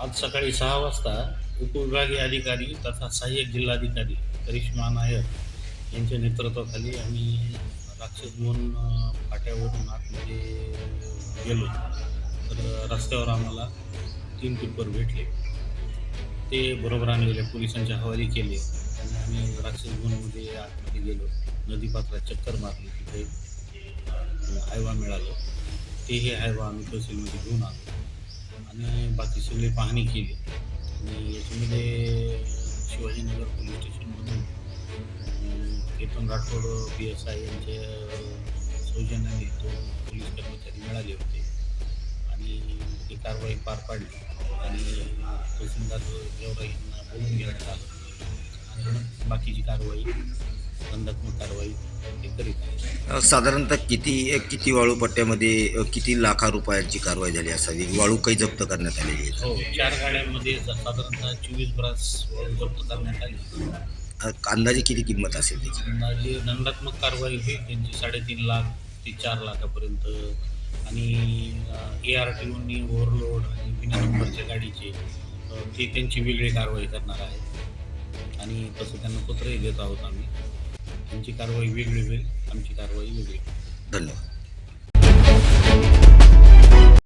आज सकाळी सहा वाजता उपविभागीय अधिकारी तथा सहाय्यक जिल्हाधिकारी करिश्मा नायर यांच्या नेतृत्वाखाली आम्ही राक्षस दोन फाट्यावरून आतमध्ये गेलो. तर रस्त्यावर आम्हाला तीन टिप्पर भेटले. ते बरोबर आणलेले पोलिसांच्या हवाली केले आणि आम्ही राक्षस दोनमध्ये आतमध्ये गेलो. नदीपात्रात चक्कर मारली तिथे अ, हायवा तेही हायवा आम्ही तहसीलमध्ये घेऊन आलो. बाकी सगळी पाहणी केली. आणि याच्यामध्ये Shivajinagar police स्टेशनमधून Ketan Rathod P S I यांच्या सौजन्याने दोन पोलीस कर्मचारी मिळाले होते. आणि ती कारवाई पार पाडली. आणि तहसीलदार गेवरा यांना बोलून घेण्यात आलं. आणि बाकीची कारवाई दंडात्मक कारवाई ते करीत आहे अ, साधारणतः किती किती वाळू पट्ट्यामध्ये किती लाखा रुपयांची कारवाई झाली असावी? वाळू काही जप्त करण्यात आलेली आहे हो चार गाड्यांमध्ये साधारणतः चोवीस ब्रास जप्त करण्यात आली. अंदाजे किती किंमत असेल त्याची? अंदाजे दंडात्मक कारवाई होईल त्यांची साडेतीन लाख ते चार लाखापर्यंत. आणि ए आर टी ओनी ओव्हरलोड आणि बिना नंबरच्या गाडीचे ते त्यांची वेगळी कारवाई करणार आहे आणि तसं त्यांना पत्रही देत आहोत आम्ही. तुमची कारवाई वेगळी होईल आमची कारवाई वेगळी. धन्यवाद.